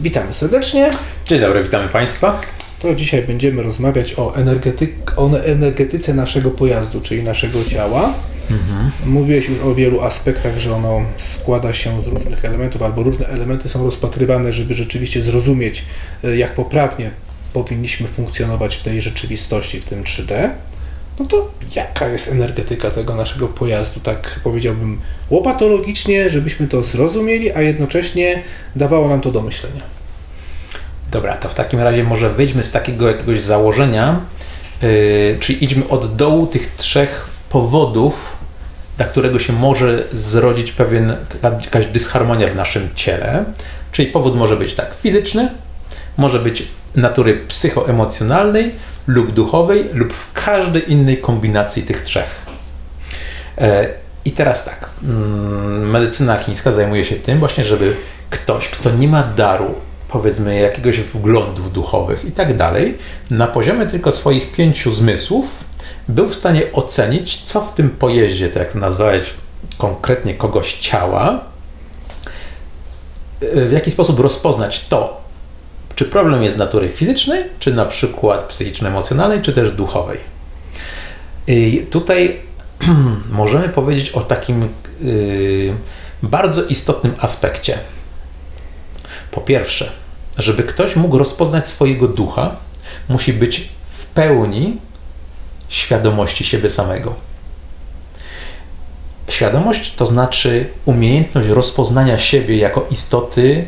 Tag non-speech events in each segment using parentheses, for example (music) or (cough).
Witamy serdecznie. Dzień dobry, witamy Państwa. To dzisiaj będziemy rozmawiać o, energety- o energetyce naszego pojazdu, czyli naszego ciała. Mówiłeś już o wielu aspektach, że ono składa się z różnych elementów, albo różne elementy są rozpatrywane, żeby rzeczywiście zrozumieć, e, jak poprawnie powinniśmy funkcjonować w tej rzeczywistości, w tym 3D. No to jaka jest energetyka tego naszego pojazdu? Tak powiedziałbym łopatologicznie, żebyśmy to zrozumieli, a jednocześnie dawało nam to do myślenia. Dobra, to w takim razie może wyjdźmy z takiego jakiegoś założenia, yy, czyli idźmy od dołu tych trzech powodów, dla którego się może zrodzić pewien, jakaś dysharmonia w naszym ciele. Czyli powód może być tak fizyczny, może być natury psychoemocjonalnej lub duchowej, lub w każdej innej kombinacji tych trzech. E, I teraz tak, mm, medycyna chińska zajmuje się tym właśnie, żeby ktoś, kto nie ma daru, powiedzmy jakiegoś wglądów duchowych i tak dalej, na poziomie tylko swoich pięciu zmysłów był w stanie ocenić, co w tym pojeździe, tak jak nazwałeś konkretnie kogoś ciała, e, w jaki sposób rozpoznać to, czy problem jest natury fizycznej, czy na przykład psychiczno-emocjonalnej, czy też duchowej. I tutaj (clears throat) możemy powiedzieć o takim yy, bardzo istotnym aspekcie. Po pierwsze, żeby ktoś mógł rozpoznać swojego ducha, musi być w pełni świadomości siebie samego. Świadomość to znaczy umiejętność rozpoznania siebie jako istoty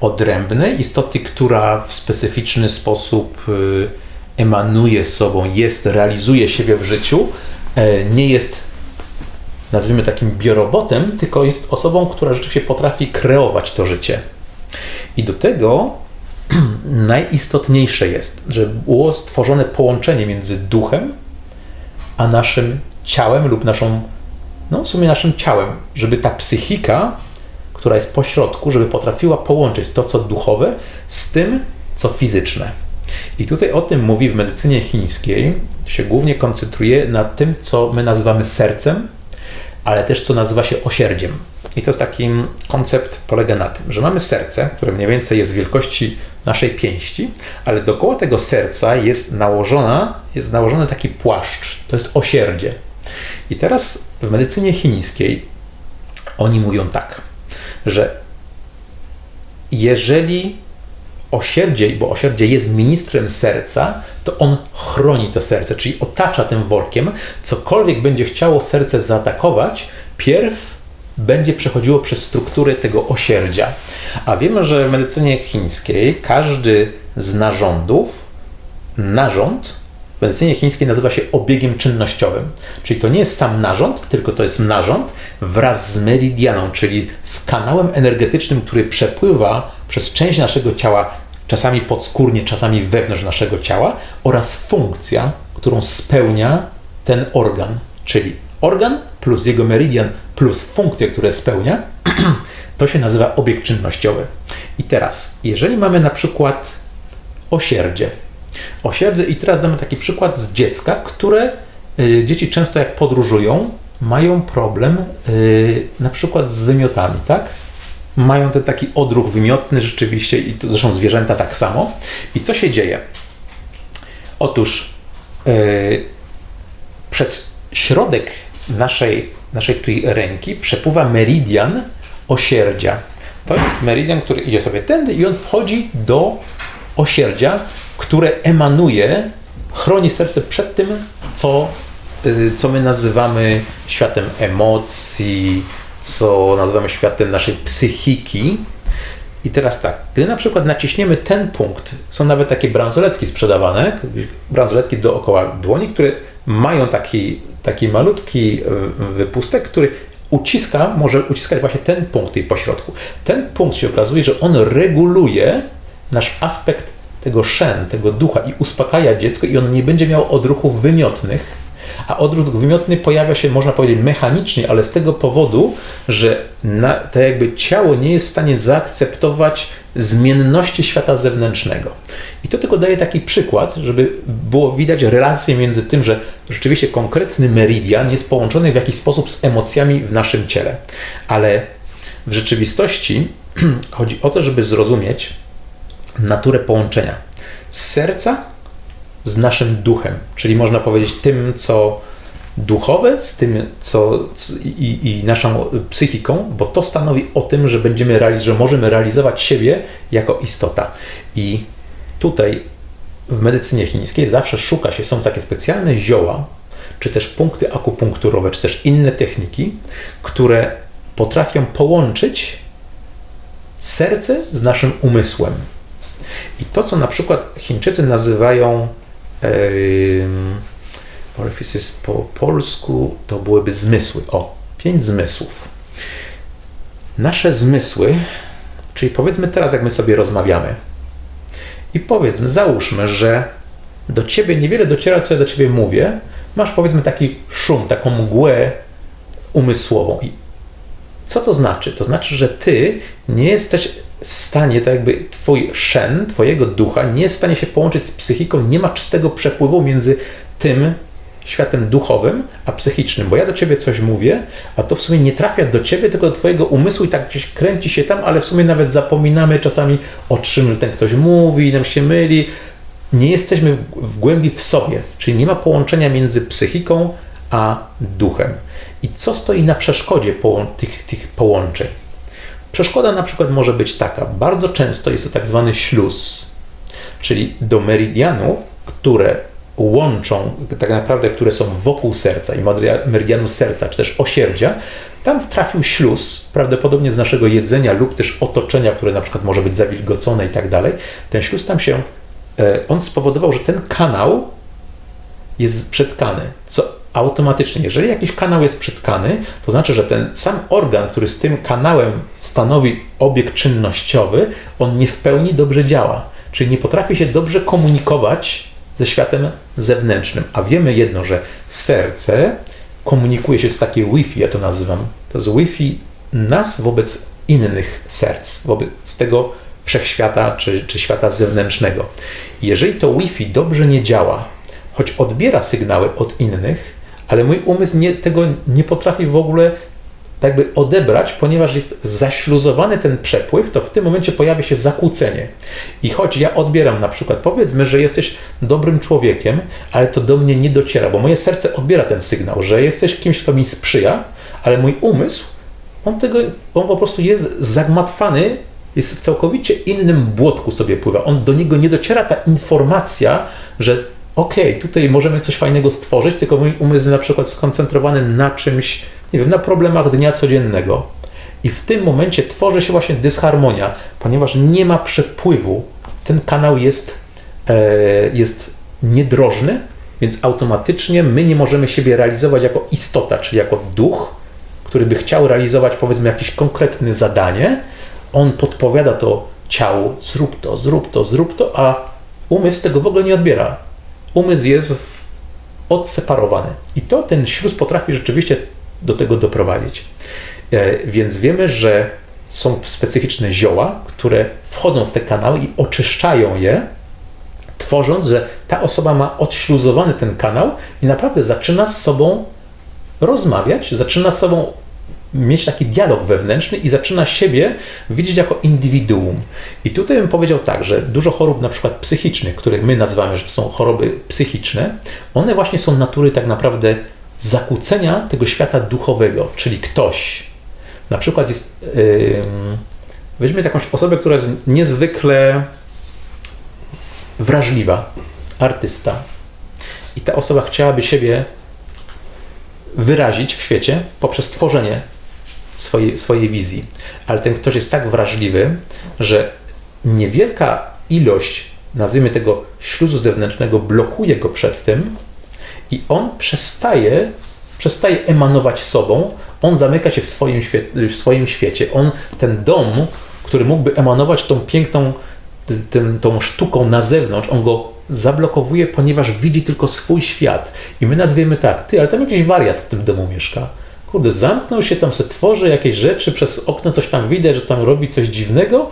odrębnej, istoty, która w specyficzny sposób y, emanuje sobą, jest, realizuje siebie w życiu, e, nie jest nazwijmy takim biorobotem, tylko jest osobą, która rzeczywiście potrafi kreować to życie. I do tego (clears throat) najistotniejsze jest, że było stworzone połączenie między duchem a naszym ciałem lub naszą, no w sumie naszym ciałem, żeby ta psychika, która jest pośrodku, żeby potrafiła połączyć to, co duchowe, z tym, co fizyczne. I tutaj o tym mówi w medycynie chińskiej, się głównie koncentruje na tym, co my nazywamy sercem, ale też co nazywa się osierdziem. I to jest taki koncept, polega na tym, że mamy serce, które mniej więcej jest wielkości naszej pięści, ale dookoła tego serca jest nałożona, jest nałożony taki płaszcz, to jest osierdzie. I teraz w medycynie chińskiej oni mówią tak, że jeżeli osierdzie, bo osierdzie jest ministrem serca, to on chroni to serce, czyli otacza tym workiem. Cokolwiek będzie chciało serce zaatakować, pierw będzie przechodziło przez strukturę tego osierdzia. A wiemy, że w medycynie chińskiej każdy z narządów, narząd w medycynie chińskiej nazywa się obiegiem czynnościowym. Czyli to nie jest sam narząd, tylko to jest narząd wraz z meridianą, czyli z kanałem energetycznym, który przepływa przez część naszego ciała, czasami podskórnie, czasami wewnątrz naszego ciała, oraz funkcja, którą spełnia ten organ. Czyli organ plus jego meridian plus funkcje, które spełnia, (clears throat) to się nazywa obieg czynnościowy. I teraz, jeżeli mamy na przykład osierdzie, osierdzie i teraz damy taki przykład z dziecka, które y, dzieci często jak podróżują, mają problem y, na przykład z wymiotami, tak? Mają ten taki odruch wymiotny rzeczywiście i to zresztą zwierzęta tak samo. I co się dzieje? Otóż y, przez środek naszej, naszej tutaj ręki przepływa meridian osierdzia. To jest meridian, który idzie sobie tędy i on wchodzi do osierdzia, które emanuje, chroni serce przed tym, co, y, co my nazywamy światem emocji, co nazywamy światem naszej psychiki. I teraz tak, gdy na przykład naciśniemy ten punkt, są nawet takie bransoletki sprzedawane, bransoletki dookoła dłoni, które mają taki, taki malutki y, wypustek, który uciska, może uciskać właśnie ten punkt tej pośrodku. Ten punkt się okazuje, że on reguluje nasz aspekt tego szen, tego ducha i uspokaja dziecko i on nie będzie miał odruchów wymiotnych, a odruch wymiotny pojawia się, można powiedzieć, mechanicznie, ale z tego powodu, że na, to jakby ciało nie jest w stanie zaakceptować zmienności świata zewnętrznego. I to tylko daje taki przykład, żeby było widać relację między tym, że rzeczywiście konkretny meridian jest połączony w jakiś sposób z emocjami w naszym ciele. Ale w rzeczywistości (clears throat) chodzi o to, żeby zrozumieć, naturę połączenia serca z naszym duchem, czyli można powiedzieć tym, co duchowe, z tym, co i, i naszą psychiką, bo to stanowi o tym, że będziemy realiz- że możemy realizować siebie jako istota. I tutaj w medycynie chińskiej zawsze szuka się, są takie specjalne zioła, czy też punkty akupunkturowe, czy też inne techniki, które potrafią połączyć serce z naszym umysłem. I to, co na przykład Chińczycy nazywają orifices po polsku, to byłyby zmysły. O, pięć zmysłów. Nasze zmysły, czyli powiedzmy teraz, jak my sobie rozmawiamy, i powiedzmy, załóżmy, że do ciebie niewiele dociera, co ja do ciebie mówię, masz powiedzmy taki szum, taką mgłę umysłową. I co to znaczy? To znaczy, że ty nie jesteś w stanie, tak jakby twój szen, twojego ducha nie jest w stanie się połączyć z psychiką, nie ma czystego przepływu między tym światem duchowym, a psychicznym, bo ja do ciebie coś mówię, a to w sumie nie trafia do ciebie, tylko do twojego umysłu i tak gdzieś kręci się tam, ale w sumie nawet zapominamy czasami o czym ten ktoś mówi, nam się myli. Nie jesteśmy w głębi w sobie, czyli nie ma połączenia między psychiką a duchem. I co stoi na przeszkodzie tych, tych połączeń? Przeszkoda na przykład może być taka, bardzo często jest to tak zwany śluz, czyli do meridianów, które łączą, tak naprawdę, które są wokół serca i meridianu serca, czy też osierdzia, tam trafił śluz, prawdopodobnie z naszego jedzenia lub też otoczenia, które na przykład może być zawilgocone i tak dalej. Ten śluz tam się, e, on spowodował, że ten kanał jest przetkany, co automatycznie, jeżeli jakiś kanał jest przetkany, to znaczy, że ten sam organ, który z tym kanałem stanowi obiekt czynnościowy, on nie w pełni dobrze działa. Czyli nie potrafi się dobrze komunikować ze światem zewnętrznym. A wiemy jedno, że serce komunikuje się z takie Wi-Fi, ja to nazywam. To jest Wi-Fi nas wobec innych serc, wobec tego wszechświata czy, czy świata zewnętrznego. jeżeli to Wi-Fi dobrze nie działa, choć odbiera sygnały od innych, ale mój umysł nie, tego nie potrafi w ogóle tak by odebrać, ponieważ jest zaśluzowany ten przepływ, to w tym momencie pojawia się zakłócenie. I choć ja odbieram na przykład, powiedzmy, że jesteś dobrym człowiekiem, ale to do mnie nie dociera, bo moje serce odbiera ten sygnał, że jesteś kimś, kto mi sprzyja, ale mój umysł, on tego, on po prostu jest zagmatwany, jest w całkowicie innym błotku sobie pływa. On do niego nie dociera ta informacja, że okej, okay, tutaj możemy coś fajnego stworzyć, tylko mój umysł jest na przykład skoncentrowany na czymś, nie wiem, na problemach dnia codziennego. I w tym momencie tworzy się właśnie dysharmonia, ponieważ nie ma przepływu. Ten kanał jest, e, jest niedrożny, więc automatycznie my nie możemy siebie realizować jako istota, czyli jako duch, który by chciał realizować powiedzmy jakieś konkretne zadanie. On podpowiada to ciału, zrób to, zrób to, zrób to, a umysł tego w ogóle nie odbiera. Umysł jest odseparowany. I to ten śluz potrafi rzeczywiście do tego doprowadzić. E, więc wiemy, że są specyficzne zioła, które wchodzą w te kanały i oczyszczają je, tworząc, że ta osoba ma odśluzowany ten kanał i naprawdę zaczyna z sobą rozmawiać, zaczyna z sobą mieć taki dialog wewnętrzny i zaczyna siebie widzieć jako indywiduum. I tutaj bym powiedział tak, że dużo chorób na przykład psychicznych, które my nazywamy, że to są choroby psychiczne, one właśnie są natury tak naprawdę zakłócenia tego świata duchowego, czyli ktoś na przykład jest, yy, weźmy jakąś osobę, która jest niezwykle wrażliwa, artysta i ta osoba chciałaby siebie wyrazić w świecie poprzez tworzenie swojej, swojej wizji. Ale ten ktoś jest tak wrażliwy, że niewielka ilość, nazwijmy tego, śluzu zewnętrznego blokuje go przed tym i on przestaje, przestaje emanować sobą, on zamyka się w swoim, świecie, w swoim świecie. On, ten dom, który mógłby emanować tą piękną, tą sztuką na zewnątrz, on go zablokowuje, ponieważ widzi tylko swój świat. I my nazwiemy tak, ty, ale tam jakiś wariat w tym domu mieszka kurde, zamknął się tam, se tworzy jakieś rzeczy, przez okno coś tam widać, że tam robi coś dziwnego,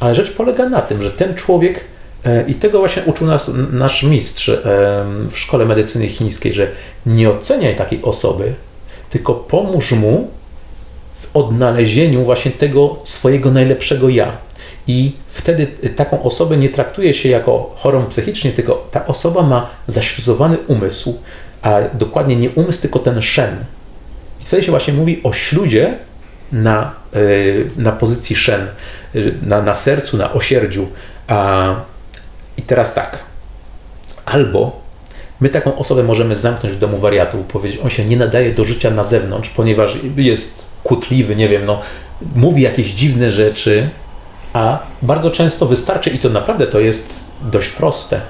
ale rzecz polega na tym, że ten człowiek, e, i tego właśnie uczył nas nasz mistrz e, w szkole medycyny chińskiej, że nie oceniaj takiej osoby, tylko pomóż mu w odnalezieniu właśnie tego swojego najlepszego ja. I wtedy taką osobę nie traktuje się jako chorą psychicznie, tylko ta osoba ma zaśluzowany umysł, a dokładnie nie umysł, tylko ten szen. Wtedy się właśnie mówi o śludzie na, y, na pozycji szen, y, na, na sercu, na osierdziu. A, I teraz tak, albo my taką osobę możemy zamknąć w domu wariatu, powiedzieć, on się nie nadaje do życia na zewnątrz, ponieważ jest kłótliwy, nie wiem, no, mówi jakieś dziwne rzeczy, a bardzo często wystarczy, i to naprawdę to jest dość proste,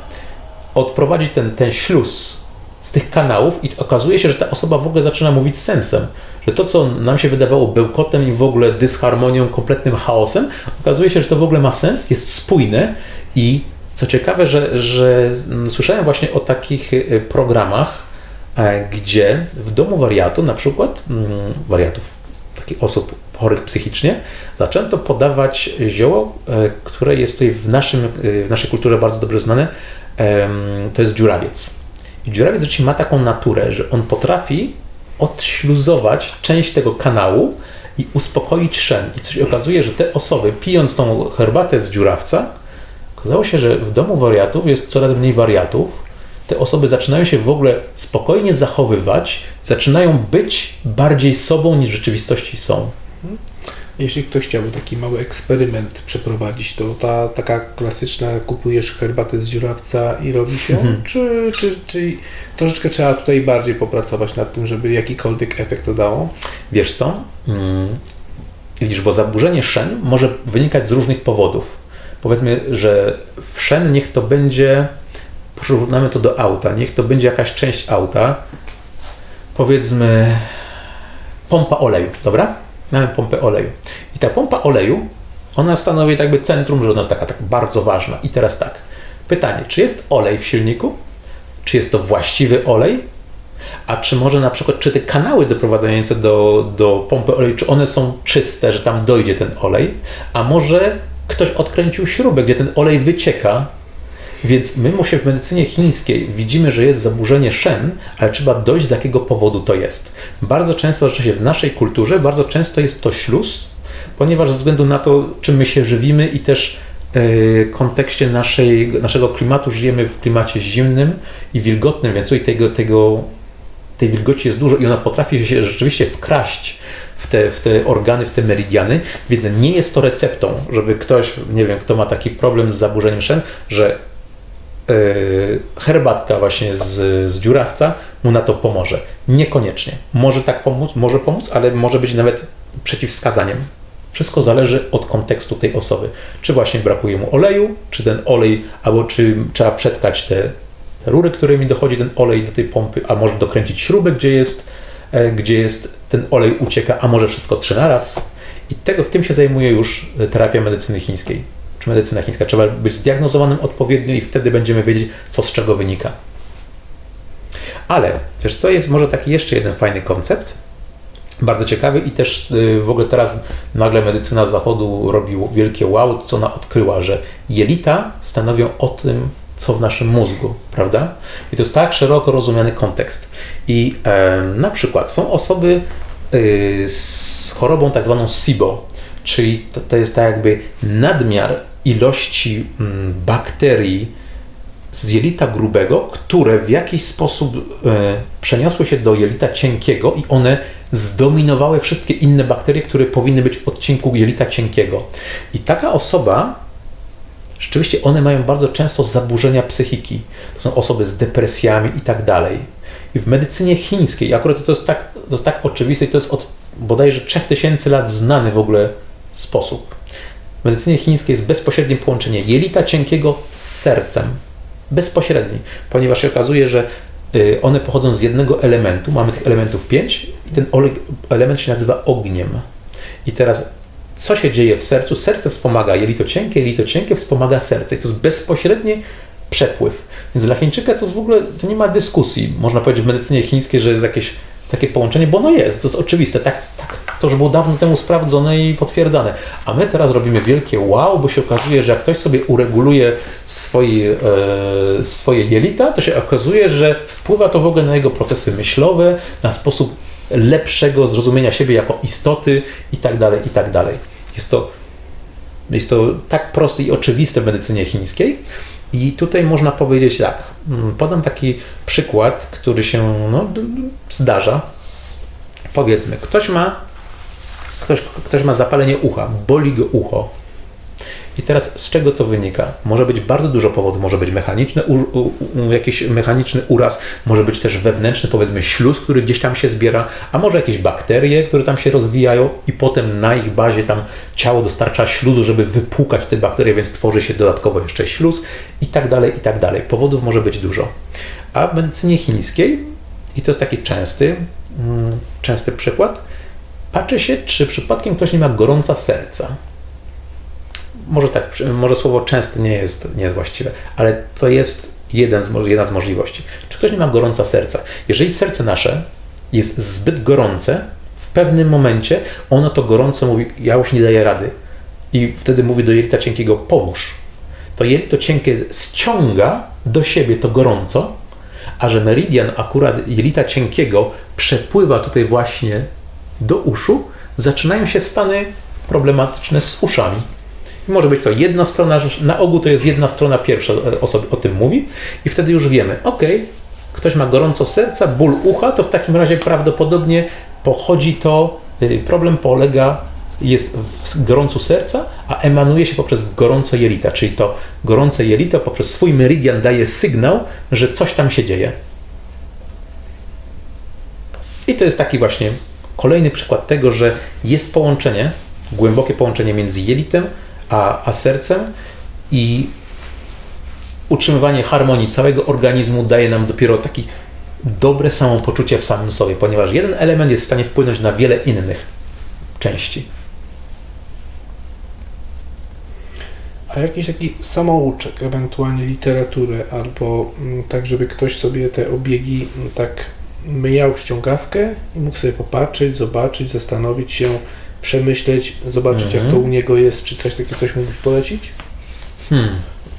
odprowadzić ten, ten śluz z tych kanałów i okazuje się, że ta osoba w ogóle zaczyna mówić sensem. Że to, co nam się wydawało bełkotem i w ogóle dysharmonią, kompletnym chaosem, okazuje się, że to w ogóle ma sens, jest spójne i co ciekawe, że, że mm, słyszałem właśnie o takich y, programach, e, gdzie w domu wariatu, na przykład mm, wariatów, takich osób chorych psychicznie, zaczęto podawać zioło, e, które jest tutaj w, naszym, y, w naszej kulturze bardzo dobrze znane, to jest dziurawiec. I dziurawiec rzeczywiście ma taką naturę, że on potrafi odśluzować część tego kanału i uspokoić szen. I coś okazuje, że te osoby, pijąc tą herbatę z dziurawca, okazało się, że w domu wariatów jest coraz mniej wariatów. Te osoby zaczynają się w ogóle spokojnie zachowywać, zaczynają być bardziej sobą niż w rzeczywistości są. Jeśli ktoś chciałby taki mały eksperyment przeprowadzić, to ta taka klasyczna, kupujesz herbatę z dziurawca i robi się, Mhm. czy, czy, czy troszeczkę trzeba tutaj bardziej popracować nad tym, żeby jakikolwiek efekt to dało? Wiesz co? Mm. Widzisz, bo zaburzenie szen może wynikać z różnych powodów. Powiedzmy, że wszen niech to będzie, porównamy to do auta, niech to będzie jakaś część auta, powiedzmy pompa oleju, dobra? Mamy pompę oleju. I ta pompa oleju, ona stanowi tak jakby centrum, że ona jest taka tak bardzo ważna. I teraz tak, pytanie, czy jest olej w silniku? Czy jest to właściwy olej? A czy może na przykład, czy te kanały doprowadzające do, do pompy oleju, czy one są czyste, że tam dojdzie ten olej? A może ktoś odkręcił śrubę, gdzie ten olej wycieka? Więc my się w medycynie chińskiej widzimy, że jest zaburzenie szen, ale trzeba dojść z jakiego powodu to jest. Bardzo często, rzeczywiście w naszej kulturze, bardzo często jest to śluz, ponieważ ze względu na to, czym my się żywimy i też w kontekście naszej, naszego klimatu żyjemy w klimacie zimnym i wilgotnym, więc tutaj tego, tego, tej wilgoci jest dużo i ona potrafi się rzeczywiście wkraść w te, w te organy, w te meridiany, więc nie jest to receptą, żeby ktoś, nie wiem, kto ma taki problem z zaburzeniem szen, że herbatka właśnie z, z dziurawca mu na to pomoże. Niekoniecznie. Może tak pomóc, może pomóc, ale może być nawet przeciwwskazaniem. Wszystko zależy od kontekstu tej osoby. Czy właśnie brakuje mu oleju, czy ten olej, albo czy trzeba przetkać te, te rury, którymi dochodzi ten olej do tej pompy, a może dokręcić śrubę, gdzie jest, e, gdzie jest ten olej ucieka, a może wszystko trzy naraz. I tego, w tym się zajmuje już terapia medycyny chińskiej, czy medycyna chińska. Trzeba być zdiagnozowanym odpowiednio i wtedy będziemy wiedzieć, co z czego wynika. Ale wiesz co, jest może taki jeszcze jeden fajny koncept, bardzo ciekawy i też y, w ogóle teraz nagle medycyna zachodu robi wielkie wow, co ona odkryła, że jelita stanowią o tym, co w naszym mózgu, prawda? I to jest tak szeroko rozumiany kontekst. I e, na przykład są osoby y, z chorobą tak zwaną SIBO, czyli to, to jest tak jakby nadmiar ilości mm, bakterii z jelita grubego, które w jakiś sposób e, przeniosły się do jelita cienkiego i one zdominowały wszystkie inne bakterie, które powinny być w odcinku jelita cienkiego. I taka osoba, rzeczywiście one mają bardzo często zaburzenia psychiki. To są osoby z depresjami i tak dalej. I w medycynie chińskiej, akurat to jest tak, to jest tak oczywiste i to jest od bodajże 3000 lat znany w ogóle sposób. W medycynie chińskiej jest bezpośrednie połączenie jelita cienkiego z sercem. Bezpośredni, ponieważ się okazuje, że y, one pochodzą z jednego elementu. Mamy tych elementów pięć i ten element się nazywa ogniem. I teraz co się dzieje w sercu? Serce wspomaga jelito cienkie, jelito cienkie wspomaga serce. I to jest bezpośredni przepływ. Więc dla Chińczyka to jest w ogóle, to nie ma dyskusji. Można powiedzieć w medycynie chińskiej, że jest jakieś takie połączenie, bo no jest, to jest oczywiste. Tak, tak, to już było dawno temu sprawdzone i potwierdzone. A my teraz robimy wielkie wow, bo się okazuje, że jak ktoś sobie ureguluje swoje, e, swoje jelita, to się okazuje, że wpływa to w ogóle na jego procesy myślowe, na sposób lepszego zrozumienia siebie jako istoty i tak dalej, i tak dalej. Jest to Jest to tak proste i oczywiste w medycynie chińskiej. I tutaj można powiedzieć tak. mm, Podam taki przykład, który się no, zdarza. Powiedzmy, ktoś ma, ktoś, ktoś ma zapalenie ucha, boli go ucho. I teraz z czego to wynika? Może być bardzo dużo powodów, może być mechaniczny, u, u, u, jakiś mechaniczny uraz, może być też wewnętrzny, powiedzmy śluz, który gdzieś tam się zbiera, a może jakieś bakterie, które tam się rozwijają i potem na ich bazie tam ciało dostarcza śluzu, żeby wypłukać te bakterie, więc tworzy się dodatkowo jeszcze śluz i tak dalej, i tak dalej. Powodów może być dużo. A w medycynie chińskiej, i to jest taki częsty, mm, częsty przykład, patrzy się, czy przypadkiem ktoś nie ma gorąca serca może tak, może słowo częsty nie jest, nie jest właściwe, ale to jest jeden z, jedna z możliwości. Czy ktoś nie ma gorąca serca? Jeżeli serce nasze jest zbyt gorące, w pewnym momencie ono to gorąco mówi, ja już nie daję rady. I wtedy mówi do jelita cienkiego, pomóż. To jelito cienkie ściąga do siebie to gorąco, a że meridian akurat jelita cienkiego przepływa tutaj właśnie do uszu, zaczynają się stany problematyczne z uszami. Może być to jedna strona, na ogół to jest jedna strona pierwsza e, osoba o tym mówi i wtedy już wiemy, ok, ktoś ma gorąco serca, ból ucha, to w takim razie prawdopodobnie pochodzi to, y, problem polega, jest w gorącu serca, a emanuje się poprzez gorąco jelita, czyli to gorące jelito poprzez swój meridian daje sygnał, że coś tam się dzieje. I to jest taki właśnie kolejny przykład tego, że jest połączenie, głębokie połączenie między jelitem a, a sercem i utrzymywanie harmonii całego organizmu daje nam dopiero taki dobre samopoczucie w samym sobie, ponieważ jeden element jest w stanie wpłynąć na wiele innych części. A jakiś taki samouczek, ewentualnie literaturę, albo mm, tak, żeby ktoś sobie te obiegi mm, tak myjał ściągawkę i mógł sobie popatrzeć, zobaczyć, zastanowić się, przemyśleć, zobaczyć Mhm. jak to u niego jest, czy coś takie coś mógłbyś polecić? Hmm.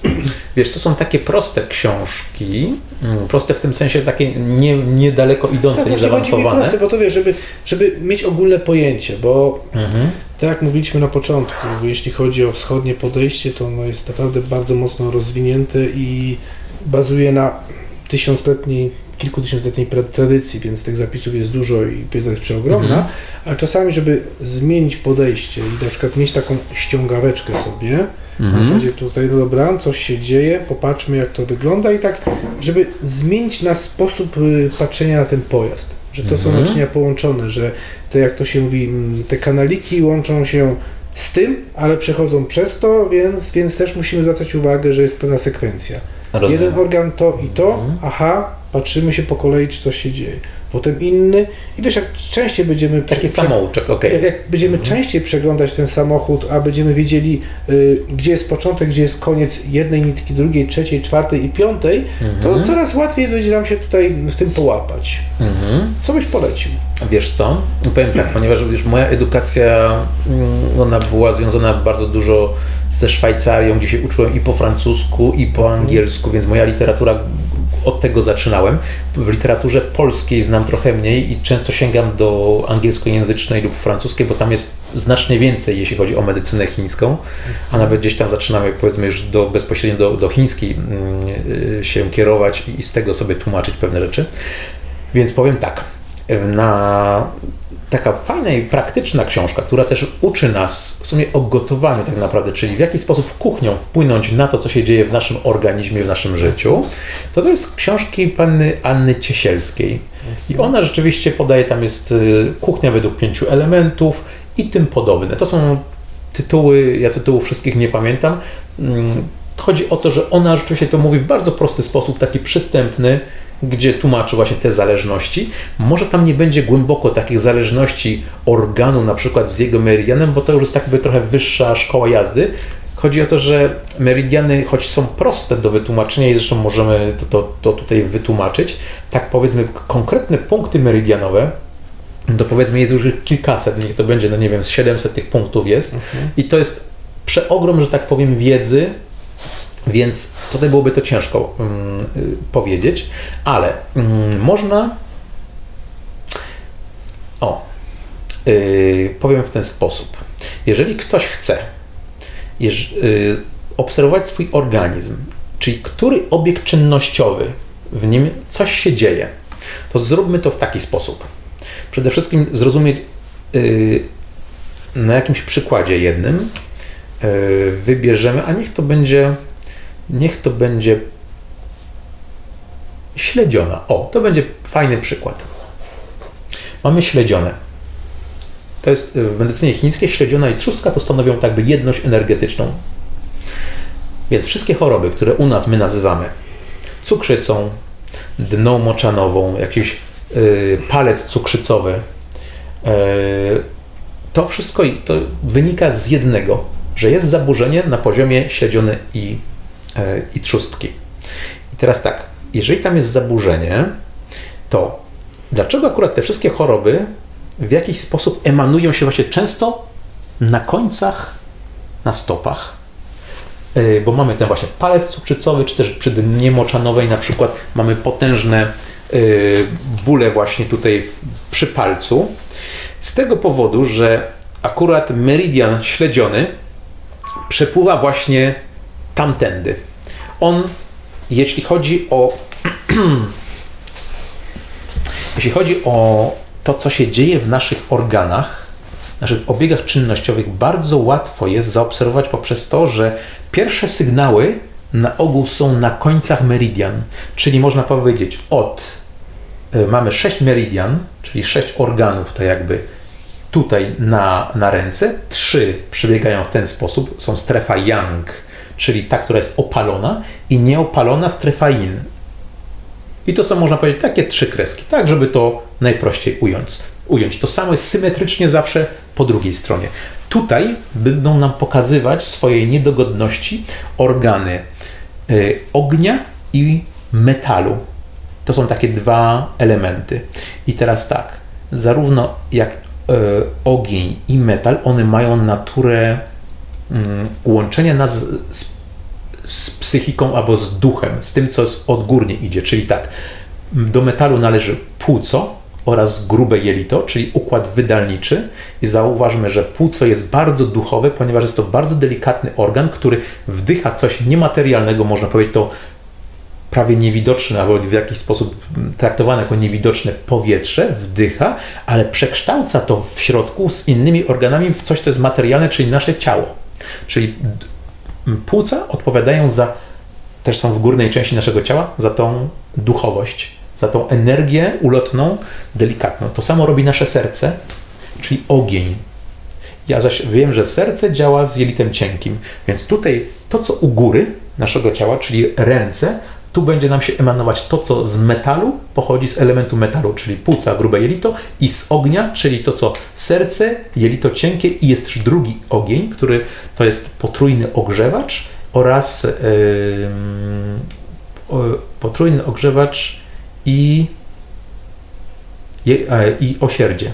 (clears throat) Wiesz, to są takie proste książki, mm, proste w tym sensie takie nie, niedaleko idące, Tak, chodzi mi niezaawansowane. proste, bo to wiesz, żeby, żeby mieć ogólne pojęcie, bo Mhm. tak jak mówiliśmy na początku, jeśli chodzi o wschodnie podejście, to ono jest naprawdę bardzo mocno rozwinięte i bazuje na tysiącletniej, kilkutysiącletniej tradycji, więc tych zapisów jest dużo i wiedza jest przeogromna, Mhm. a czasami, żeby zmienić podejście i na przykład mieć taką ściągaweczkę sobie, na Mhm. zasadzie tutaj, no dobra, coś się dzieje, popatrzmy jak to wygląda i tak, żeby zmienić nasz sposób y, patrzenia na ten pojazd. Że to są Mhm. naczynia połączone, że te, jak to się mówi, mm, te kanaliki łączą się z tym, ale przechodzą przez to, więc, więc też musimy zwracać uwagę, że jest pewna sekwencja. Rozumiem. Jeden organ to i to, Mhm. aha, patrzymy się po kolei, czy coś się dzieje. Potem inny i wiesz, jak częściej będziemy... Taki prze- samouczek, okej. jak, jak będziemy Mhm. częściej przeglądać ten samochód, a będziemy wiedzieli, y, gdzie jest początek, gdzie jest koniec jednej nitki, drugiej, trzeciej, czwartej i piątej, to Mhm. coraz łatwiej będzie nam się tutaj w tym połapać. Mhm. Co byś polecił? Wiesz co? Powiem tak, ponieważ wiesz, moja edukacja mm, ona była związana bardzo dużo ze Szwajcarią, gdzie się uczyłem i po francusku, i po angielsku, więc moja literatura od tego zaczynałem. W literaturze polskiej znam trochę mniej i często sięgam do angielskojęzycznej lub francuskiej, bo tam jest znacznie więcej, jeśli chodzi o medycynę chińską, a nawet gdzieś tam zaczynamy powiedzmy już do, bezpośrednio do, do chińskiej mm, y, się kierować i, i z tego sobie tłumaczyć pewne rzeczy. Więc powiem tak, na taka fajna i praktyczna książka, która też uczy nas w sumie o gotowaniu tak naprawdę, czyli w jaki sposób kuchnią wpłynąć na to, co się dzieje w naszym organizmie, w naszym życiu, to to jest książki panny Anny Ciesielskiej. I ona rzeczywiście podaje, tam jest y, kuchnia według pięciu elementów i tym podobne. To są tytuły, ja tytułów wszystkich nie pamiętam. Chodzi o to, że ona rzeczywiście to mówi w bardzo prosty sposób, taki przystępny, gdzie tłumaczy właśnie te zależności. Może tam nie będzie głęboko takich zależności organu, na przykład z jego meridianem, bo to już jest tak jakby trochę wyższa szkoła jazdy. Chodzi o to, że meridiany, choć są proste do wytłumaczenia i zresztą możemy to, to, to tutaj wytłumaczyć, tak powiedzmy konkretne punkty meridianowe, to powiedzmy jest już kilkaset, niech to będzie, no nie wiem, z 700 tych punktów jest i to jest przeogrom, że tak powiem, wiedzy, więc tutaj byłoby to ciężko mm, y, powiedzieć, ale mm, można. O, y, powiem w ten sposób. Jeżeli ktoś chce jeż, y, obserwować swój organizm, czyli który obiekt czynnościowy w nim coś się dzieje, to zróbmy to w taki sposób. Przede wszystkim zrozumieć y, na jakimś przykładzie jednym y, wybierzemy, a niech to będzie niech to będzie śledziona. O, to będzie fajny przykład. Mamy śledzionę. To jest w medycynie chińskiej śledziona i trzustka to stanowią tak by jedność energetyczną. Więc wszystkie choroby, które u nas my nazywamy cukrzycą, dną moczanową, jakiś y, palec cukrzycowy, y, to wszystko to wynika z jednego, że jest zaburzenie na poziomie śledziony i, y, i trzustki. I teraz tak, jeżeli tam jest zaburzenie, to dlaczego akurat te wszystkie choroby w jakiś sposób emanują się właśnie często na końcach, na stopach? Yy, bo mamy ten właśnie palec cukrzycowy, czy też przy dnie moczanowej na przykład mamy potężne yy, bóle właśnie tutaj przy palcu. Z tego powodu, że akurat meridian śledziony przepływa właśnie tamtędy. On jeśli chodzi o (clears throat) jeśli chodzi o to, co się dzieje w naszych organach, naszych obiegach czynnościowych, bardzo łatwo jest zaobserwować poprzez to, że pierwsze sygnały na ogół są na końcach meridian, czyli można powiedzieć od y, mamy sześć meridian, czyli sześć organów, to jakby tutaj na, na ręce, trzy przebiegają w ten sposób, są strefa yang, czyli ta, która jest opalona i nieopalona strefa yin. I to są, można powiedzieć, takie trzy kreski, tak, żeby to najprościej ująć. ująć. To samo jest symetrycznie zawsze po drugiej stronie. Tutaj będą nam pokazywać swoje niedogodności organy y, ognia i metalu. To są takie dwa elementy. I teraz tak, zarówno jak y, ogień i metal, one mają naturę łączenia nas z, z psychiką albo z duchem, z tym, co odgórnie idzie. Czyli tak, do metalu należy płuco oraz grube jelito, czyli układ wydalniczy. I zauważmy, że płuco jest bardzo duchowe, ponieważ jest to bardzo delikatny organ, który wdycha coś niematerialnego, można powiedzieć to prawie niewidoczne, albo w jakiś sposób traktowane jako niewidoczne powietrze, wdycha, ale przekształca to w środku z innymi organami w coś, co jest materialne, czyli nasze ciało. Czyli płuca odpowiadają za, też są w górnej części naszego ciała, za tą duchowość, za tą energię ulotną, delikatną. To samo robi nasze serce, czyli ogień. Ja zaś wiem, że serce działa z jelitem cienkim, więc tutaj to, co u góry naszego ciała, czyli ręce, tu będzie nam się emanować to, co z metalu pochodzi z elementu metalu, czyli płuca, grube jelito i z ognia, czyli to, co serce, jelito cienkie i jest też drugi ogień, który to jest potrójny ogrzewacz oraz yy, potrójny ogrzewacz i, i osierdzie.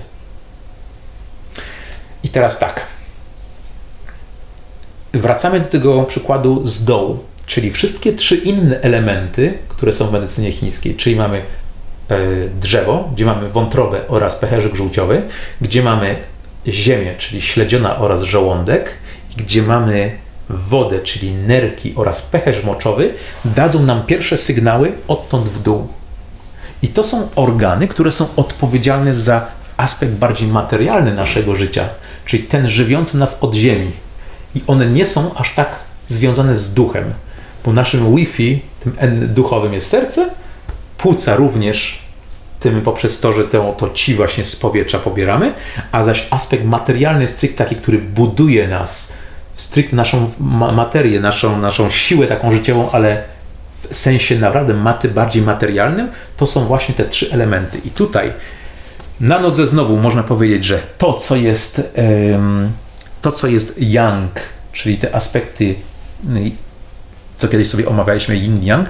I teraz tak. Wracamy do tego przykładu z dołu, czyli wszystkie trzy inne elementy, które są w medycynie chińskiej, czyli mamy e, drzewo, gdzie mamy wątrobę oraz pęcherzyk żółciowy, gdzie mamy ziemię, czyli śledziona oraz żołądek, gdzie mamy wodę, czyli nerki oraz pęcherz moczowy, dadzą nam pierwsze sygnały odtąd w dół. I to są organy, które są odpowiedzialne za aspekt bardziej materialny naszego życia, czyli ten żywiący nas od ziemi. I one nie są aż tak związane z duchem, bo naszym Wi-Fi, tym duchowym jest serce, płuca również, tym poprzez to, że to, to ci właśnie z powietrza pobieramy, a zaś aspekt materialny, strict taki, który buduje nas, stricte naszą materię, naszą, naszą siłę taką życiową, ale w sensie naprawdę maty bardziej materialnym, to są właśnie te trzy elementy. I tutaj na nodze znowu można powiedzieć, że to, co jest, to, co jest yang, czyli te aspekty, co kiedyś sobie omawialiśmy, yin-yang,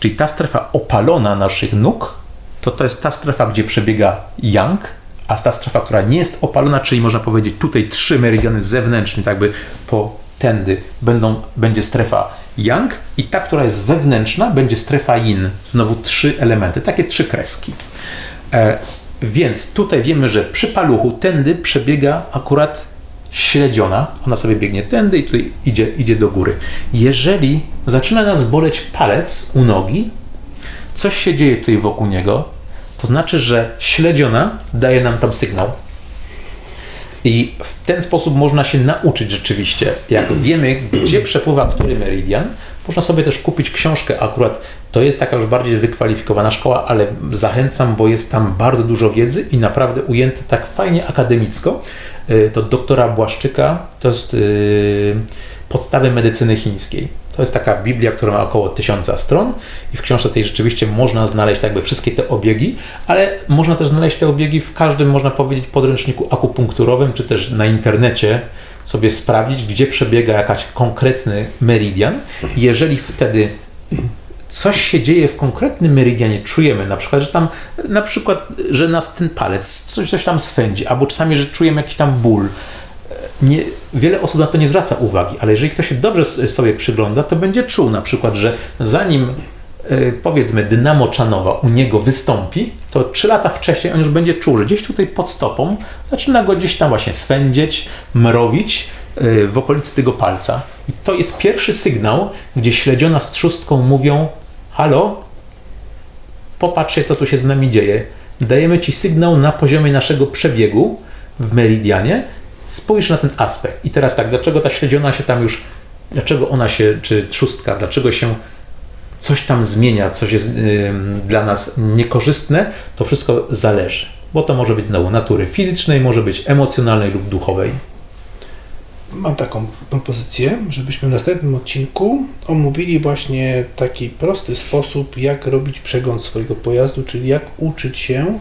czyli ta strefa opalona naszych nóg, to to jest ta strefa, gdzie przebiega yang, a ta strefa, która nie jest opalona, czyli można powiedzieć tutaj trzy meridiany zewnętrzne, tak by po tędy będą, będzie strefa yang i ta, która jest wewnętrzna, będzie strefa yin. Znowu trzy elementy, takie trzy kreski. E, więc tutaj wiemy, że przy paluchu tędy przebiega akurat śledziona, ona sobie biegnie tędy i tutaj idzie, idzie do góry. Jeżeli zaczyna nas boleć palec u nogi, coś się dzieje tutaj wokół niego, to znaczy, że śledziona daje nam tam sygnał. I w ten sposób można się nauczyć rzeczywiście, jak wiemy, gdzie przepływa który meridian. Można sobie też kupić książkę, akurat to jest taka już bardziej wykwalifikowana szkoła, ale zachęcam, bo jest tam bardzo dużo wiedzy i naprawdę ujęte tak fajnie akademicko. Y, To doktora Błaszczyka, to jest y, podstawy medycyny chińskiej. To jest taka Biblia, która ma około tysiąca stron i w książce tej rzeczywiście można znaleźć tak jakby wszystkie te obiegi, ale można też znaleźć te obiegi w każdym, można powiedzieć, podręczniku akupunkturowym, czy też na internecie sobie sprawdzić, gdzie przebiega jakaś konkretny meridian. Jeżeli wtedy coś się dzieje w konkretnym meridianie, czujemy na przykład, że tam, na przykład, że nas ten palec coś, coś tam swędzi, albo czasami, że czujemy jakiś tam ból. Nie, wiele osób na to nie zwraca uwagi, ale jeżeli ktoś się dobrze sobie przygląda, to będzie czuł na przykład, że zanim powiedzmy dynamo czanowa u niego wystąpi, to trzy lata wcześniej on już będzie czuł, gdzieś tutaj pod stopą zaczyna go gdzieś tam właśnie swędzieć, mrowić e, w okolicy tego palca. I to jest pierwszy sygnał, gdzie śledziona z trzustką mówią halo, popatrzcie co tu się z nami dzieje. Dajemy Ci sygnał na poziomie naszego przebiegu w meridianie, spójrz na ten aspekt. I teraz tak, dlaczego ta śledziona się tam już, dlaczego ona się, czy trzustka, dlaczego się coś tam zmienia, coś jest ym, dla nas niekorzystne, to wszystko zależy. Bo to może być znowu natury fizycznej, może być emocjonalnej lub duchowej. Mam taką propozycję, żebyśmy w następnym odcinku omówili właśnie taki prosty sposób, jak robić przegląd swojego pojazdu, czyli jak uczyć się,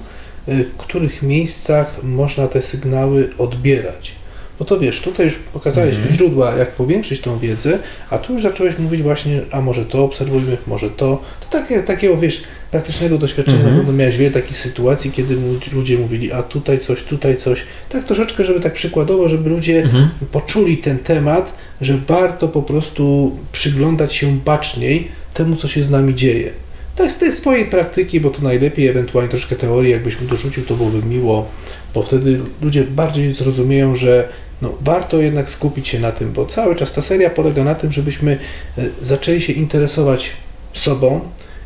y, w których miejscach można te sygnały odbierać. Bo to wiesz, tutaj już pokazałeś Mhm. źródła, jak powiększyć tą wiedzę, a tu już zacząłeś mówić właśnie, a może to obserwujmy, może to. To takie, takiego, wiesz, praktycznego doświadczenia, Mhm. na pewno miałeś wiele takich sytuacji, kiedy mu- ludzie mówili, a tutaj coś, tutaj coś. Tak troszeczkę, żeby tak przykładowo, żeby ludzie Mhm. poczuli ten temat, że warto po prostu przyglądać się baczniej temu, co się z nami dzieje. To jest z tej swojej praktyki, bo to najlepiej, ewentualnie troszkę teorii, jakbyś mi dorzucił, to byłoby miło, bo wtedy ludzie bardziej zrozumieją, że no, warto jednak skupić się na tym, bo cały czas ta seria polega na tym, żebyśmy e, zaczęli się interesować sobą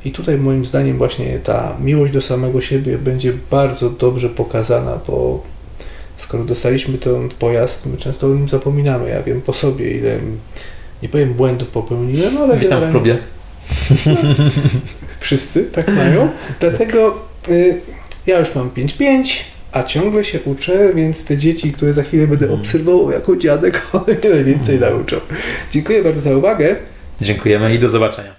i tutaj moim zdaniem właśnie ta miłość do samego siebie będzie bardzo dobrze pokazana, bo skoro dostaliśmy ten pojazd, my często o nim zapominamy. Ja wiem po sobie, ile nie powiem błędów popełniłem, ale Witam w klubie. Wszyscy tak mają. Dlatego y, ja już mam 5-5, a ciągle się uczę, więc te dzieci, które za chwilę będę obserwował jako dziadek, (laughs) one mnie najwięcej nauczą. Dziękuję bardzo za uwagę. Dziękujemy i do zobaczenia.